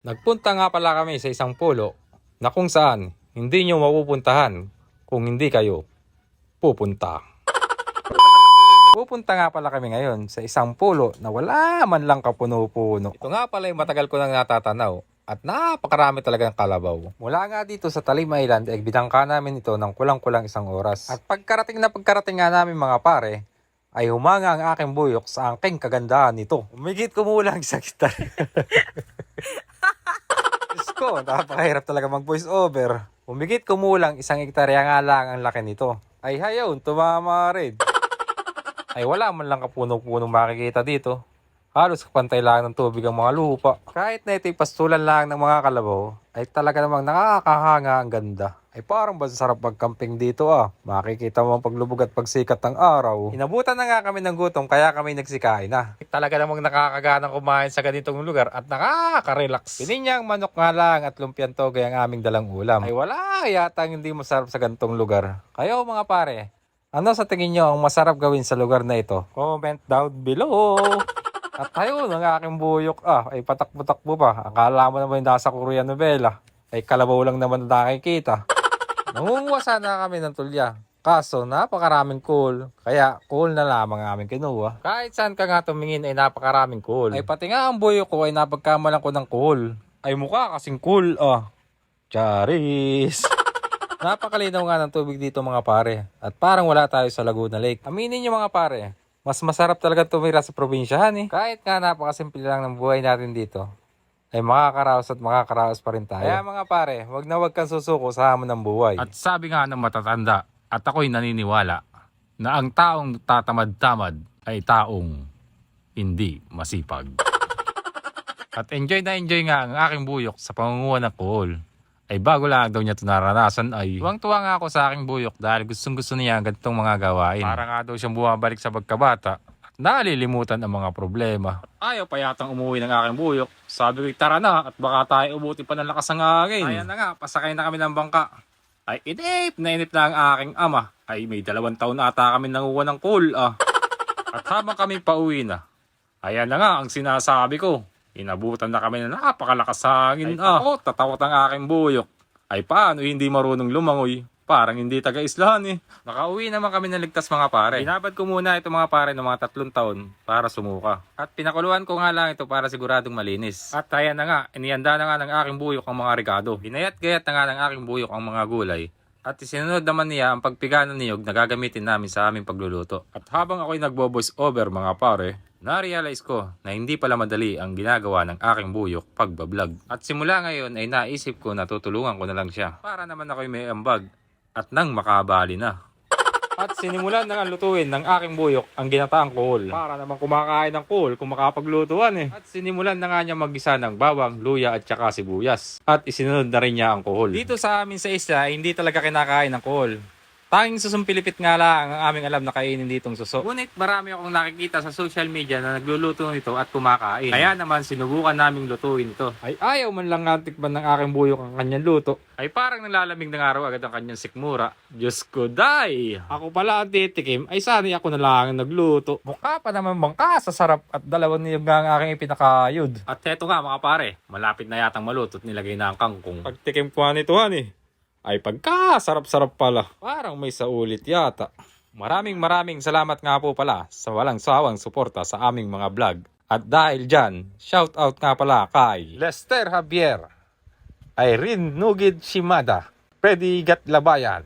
Nagpunta nga pala kami sa isang pulo na kung saan hindi nyo mapupuntahan kung hindi kayo pupunta. Pupunta nga pala kami ngayon sa isang pulo na wala man lang kapuno-puno. Ito nga pala yung matagal ko nang natatanaw at napakarami talagang kalabaw. Mula nga dito sa Talim Island ay binangka namin ito ng kulang-kulang isang oras. At pagkarating na pagkarating nga namin mga pare, ay humanga ang aking buyok sa aking kagandahan nito. Umigit kumulang sa gitar. Ko, napakahirap talaga mag voice over. Umigit kumulang isang hektarya nga lang ang laki nito. Ay hayaw, tumama rin. Ay wala man lang kapuno-puno makikita dito. Halos kapantay lang ng tubig ang mga lupa. Kahit na ito'y pastulan lang ng mga kalabaw, ay talaga namang nakakahanga ang ganda. Ay parang ba sarap magcamping dito ah. Makikita mo ang paglubog at pagsikat ng araw. Inabutan na nga kami ng gutom kaya kami nagsikain na. Talaga namang nakakaganang kumain sa ganitong lugar at nakaka-relax. Pininyang manok nga lang at lumpiang toge ang aming dalang ulam. Ay wala yatang hindi masarap sa ganitong lugar. Kayo mga pare, ano sa tingin nyo ang masarap gawin sa lugar na ito? Comment down below! At tayo, ang aking buyok, ah, ay patakbo-takbo pa. Akala mo naman yung nasa Korean novela. Ay kalabaw lang naman na nakikita. Nangunguha sana kami ng tulya. Kaso, napakaraming cool. Kaya, cool na lamang ang aming kinuha. Kahit saan ka nga tumingin ay napakaraming cool. Ay pati nga ang buyok ko ay napagkamalan ko ng cool. Ay mukha kasing cool, ah. Charis! Napakalinaw nga ng tubig dito mga pare. At parang wala tayo sa Laguna Lake. Aminin nyo mga pare, mas masarap talaga tumira sa probinsyahan eh. Kahit nga napakasimple lang ng buhay natin dito, ay makakaraos at makakaraos pa rin tayo. Kaya mga pare, wag na wag kang susuko sa hamon ng buhay. At sabi nga ng matatanda, at ako'y naniniwala, na ang taong tatamad-tamad ay taong hindi masipag. At enjoy na enjoy nga ang aking buyok sa pangunguha ng kohol. Ay bago lang daw niya ito naranasan ay tuwang-tuwa nga ako sa aking buyok dahil gustong gusto niya ang ganitong mga gawain. Para nga daw siyang bumabalik sa pagkabata at nalilimutan ang mga problema. Ayaw pa yatang umuwi ng aking buyok. Sabi ko, tara na at baka tayo ubuti pa ng lakas ng hangin. Ayan na nga, pasakay na kami ng bangka. Ay inip na inip na ang aking ama. Ay may dalawang taon ata kami nanguha ng cool ah. At habang kami pauwi na, ayan na nga ang sinasabi ko. Inabutan na kami na napakalakas hangin. Ay, ako, tatawat ang aking buyok. Ay paano hindi marunong lumangoy? Parang hindi taga-islahan eh. Nakauwi naman kami ng ligtas mga pare. Binabad ko muna ito mga pare ng mga tatlong taon para sumuka. At pinakuluan ko nga lang ito para siguradong malinis. At ayan na nga, inihanda na nga ng aking buyok ang mga regado. Binayat-gayat na nga ng aking buyok ang mga gulay. At isinunod naman niya ang pagpiga ng niyog na gagamitin namin sa aming pagluluto. At habang ako'y nagbo-voice over mga pare, na-realize ko na hindi pala madali ang ginagawa ng aking buyok pagbablog. At simula ngayon ay naisip ko na tutulungan ko na lang siya para naman ako'y may ambag at nang makabali na. At sinimulan na nga lutuin ng aking buyok ang ginataang kohol. Para naman kumakain ng kohol kung makapaglutuan eh. At sinimulan na nga niya magisa ng bawang, luya at saka sibuyas. At isinunod na rin niya ang kohol. Dito sa amin sa isla, hindi talaga kinakain ng kohol. Tanging susumpilipit nga lang ang aming alam na kainin ditong suso. Ngunit marami akong nakikita sa social media na nagluluto nito at kumakain. Kaya naman sinubukan naming lutuin ito. Ay ayaw man lang nga tikman ng aking buyok ang kanyang luto. Ay parang nalalamig ng araw agad ang kanyang sikmura. Diyos ko, day! Ako pala ang titikim, ay sanay ako na lang ang nagluto. Mukha pa naman bangka sa sarap at dalawang niyog nga ang aking ipinakayod. At eto nga mga pare, malapit na yatang maluto at nilagay na ang kangkong. Pagtikim ko nito han eh ay pagka sarap-sarap pala. Parang may saulit yata. Maraming maraming salamat nga po pala sa walang sawang suporta sa aming mga vlog. At dahil dyan, shout out nga pala kay Lester Javier, Irene Nugid Shimada, Freddy Gatlabayan,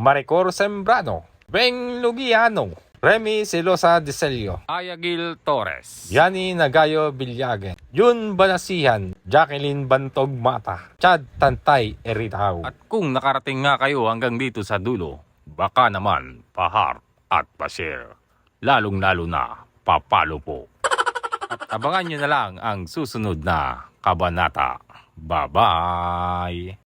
Maricor Sembrano, Beng Lugiano, Remy Silosa Decelio, Ayagil Torres, Yani Nagayo Bilyagen, Yun Banasihan, Jacqueline Bantog Mata, Chad Tantay Eritao. At kung nakarating nga kayo hanggang dito sa dulo, baka naman pahar at pa-share. Lalong lalo na papalo po. At abangan nyo na lang ang susunod na kabanata. Bye-bye!